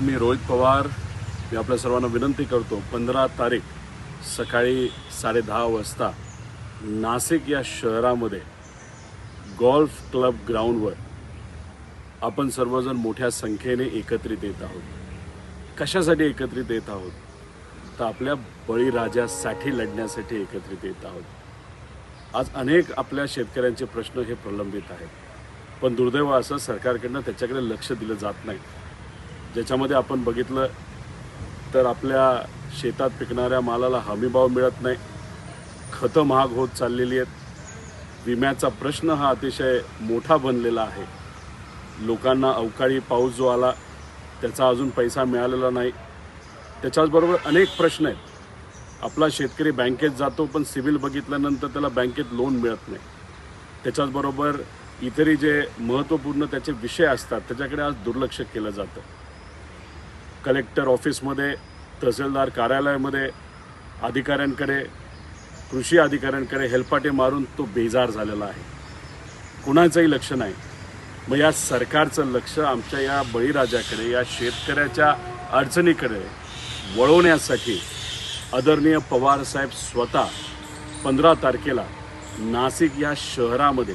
मी रोहित पवार मी आपल्या सर्वांना विनंती करतो पंधरा तारीख सकाळी साडेदहा वाजता नाशिक या शहरामध्ये गॉल्फ क्लब ग्राउंडवर आपण सर्वजण मोठ्या संख्येने एकत्रित येत आहोत. कशासाठी एकत्रित येत आहोत? तर आपल्या बळीराजासाठी लढण्यासाठी एकत्रित येत आहोत. आज अनेक आपल्या शेतकऱ्यांचे प्रश्न हे प्रलंबित आहेत. पण दुर्दैव असं सरकारकडनं त्याच्याकडे लक्ष दिलं जात नाही. ज्याच्यामध्ये आपण बघितलं तर आपल्या शेतात पिकणाऱ्या मालाला हमीभाव मिळत नाही. खतं महाग होत चाललेली आहेत. विम्याचा प्रश्न हा अतिशय मोठा बनलेला आहे. लोकांना अवकाळी पाऊस जो आला त्याचा अजून पैसा मिळालेला नाही. त्याच्याचबरोबर अनेक प्रश्न आहेत. आपला शेतकरी बँकेत जातो पण सिबिल बघितल्यानंतर त्याला बँकेत लोन मिळत नाही. त्याच्याचबरोबर इतरही जे महत्त्वपूर्ण त्याचे विषय असतात त्याच्याकडे आज दुर्लक्ष केलं जातं. कलेक्टर ऑफिसमध्ये तहसीलदार कार्यालयामध्ये अधिकाऱ्यांकडे कृषी अधिकाऱ्यांकडे हेलपाटे मारून तो बेजार झालेला आहे. कुणाचंही लक्ष नाही. मग या सरकारचं लक्ष आमच्या या बळीराजाकडे या शेतकऱ्याच्या अडचणीकडे वळवण्यासाठी आदरणीय पवारसाहेब स्वतः पंधरा तारखेला नाशिक या शहरामध्ये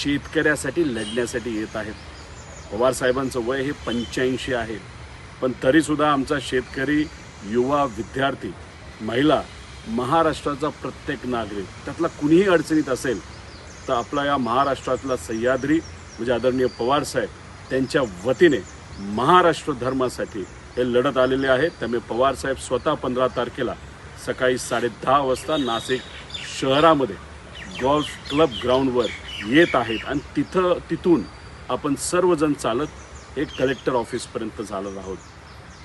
शेतकऱ्यासाठी लढण्यासाठी येत आहेत. पवारसाहेबांचं वय हे पंच्याऐंशी आहे. पण तरीसुद्धा आमचा शेतकरी युवा विद्यार्थी महिला महाराष्ट्राचा प्रत्येक नागरिक त्यातला कुणीही अडचणीत असेल तर आपला या महाराष्ट्रातला सह्याद्री म्हणजे आदरणीय पवारसाहेब त्यांच्या वतीने महाराष्ट्र धर्मासाठी हे लढत आलेले आहेत त्यामुळे पवारसाहेब स्वतः पंधरा तारखेला सकाळी साडेदहा वाजता नाशिक शहरामध्ये गॉल्फ क्लब ग्राउंडवर येत आहेत. आणि तिथं तिथून आपण सर्वजण चालत एक कलेक्टर ऑफिसपर्यंत चालत आहोत.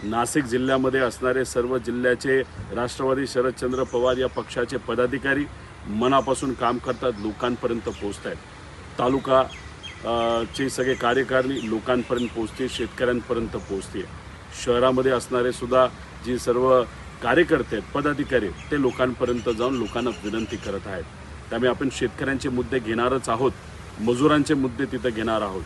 नाशिक जिल्ह्यामध्ये असणारे सर्व जिल्ह्याचे राष्ट्रवादी शरदचंद्र पवार या पक्षाचे पदाधिकारी मनापासून काम करतात लोकांपर्यंत पोहोचत आहेत तालुका चे सगळे कार्यकारणी लोकांपर्यंत पोहोचते शेतकऱ्यांपर्यंत पोहोचते शहरामध्ये असणारे सुद्धा जी सर्व कार्यकर्ते आहेत पदाधिकारी ते लोकांपर्यंत जाऊन लोकांना विनंती करत आहेत. त्यामुळे आपण शेतकऱ्यांचे मुद्दे घेणारच आहोत मजुरांचे मुद्दे तिथं घेणार आहोत.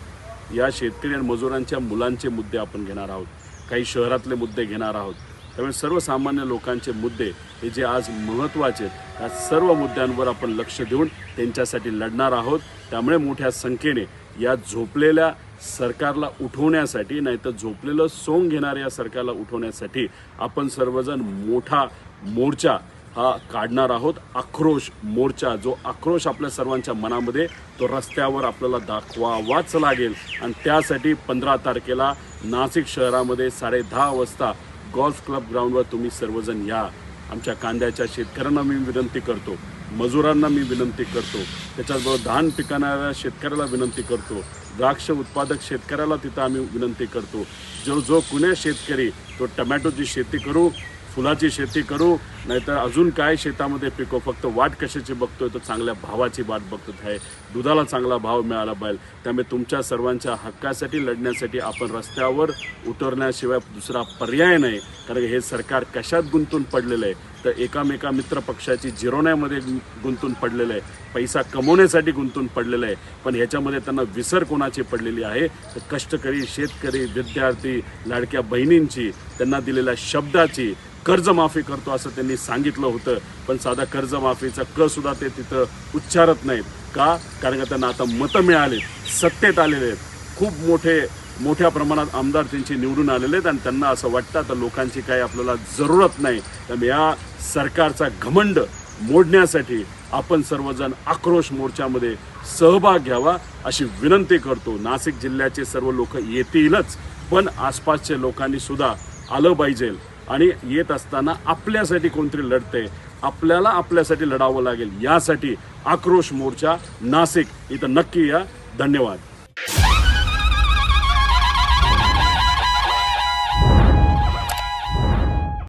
या शेतकरी आणि मजुरांच्या मुलांचे मुद्दे आपण घेणार आहोत. काही शहरातले मुद्दे घेणार आहोत. त्यामुळे सर्वसामान्य लोकांचे मुद्दे हे जे आज महत्त्वाचे आहेत या सर्व मुद्द्यांवर आपण लक्ष देऊन त्यांच्यासाठी लढणार आहोत. त्यामुळे मोठ्या संख्येने या झोपलेल्या सरकारला उठवण्यासाठी नाहीतर झोपलेलं सोंग घेणाऱ्या या सरकारला उठवण्यासाठी आपण सर्वजण मोठा मोर्चा हा काढणार आहोत आक्रोश मोर्चा. जो आक्रोश आपल्या सर्वांच्या मनामध्ये तो रस्त्यावर आपल्याला दाखवावाच लागेल. आणि त्यासाठी पंधरा तारखेला नाशिक शहरामध्ये साडेदहा वाजता गॉल्फ क्लब ग्राउंडवर तुम्ही सर्वजण या. आमच्या कांद्याच्या शेतकऱ्यांना मी विनंती करतो मजुरांना मी विनंती करतो त्याच्याचबरोबर धान पिकवणाऱ्या शेतकऱ्याला विनंती करतो द्राक्ष उत्पादक शेतकऱ्याला तिथं आम्ही विनंती करतो. जो जो कुण्या शेतकरी तो टमॅटोची शेती करू फुलाची शेती करू नाहीतर अजून काय शेतामध्ये पिको फक्त वाट कशाची बघतोय तर चांगल्या भावाची वाट बघतो आहे. दुधाला चांगला भाव मिळाला पाहिजे. त्यामुळे तुमच्या सर्वांच्या हक्कासाठी लढण्यासाठी आपण रस्त्यावर उतरण्याशिवाय दुसरा पर्याय नाही. कारण हे सरकार कशात गुंतून पडलेलं आहे? तर एकामेका मित्र पक्षाची जिरवण्यामध्ये गुंतून पडलेलं आहे. पैसा कमवण्यासाठी गुंतून पडलेलं आहे. पण ह्याच्यामध्ये त्यांना विसर कोणाची पडलेली आहे? तर कष्टकरी शेतकरी विद्यार्थी लाडक्या बहिणींची त्यांना दिलेल्या शब्दाची कर्जमाफी करतो असं त्यांनी सांगितलं होतं. पण साधा कर्जमाफीचा क सुद्धा ते तिथं उच्चारत नाहीत. का? कारण का त्यांना आता मतं मिळाले सत्तेत आलेले आहेत. खूप मोठे मोठ्या प्रमाणात आमदार त्यांचे निवडून आलेले आहेत आणि त्यांना असं वाटतं आता लोकांची काही आपल्याला जरूरत नाही. त्यामुळे या सरकारचा घमंड मोडण्यासाठी आपण सर्वजण आक्रोश मोर्चामध्ये सहभाग घ्यावा अशी विनंती करतो. नाशिक जिल्ह्याचे सर्व लोक येतीलच पण आसपासच्या लोकांनी सुद्धा आलं पाहिजे आणि येत असताना आपल्यासाठी कोणतरी लढते आपल्याला आपल्यासाठी लढावं लागेल. यासाठी आक्रोश मोर्चा नाशिक. इथं नक्की या. धन्यवाद.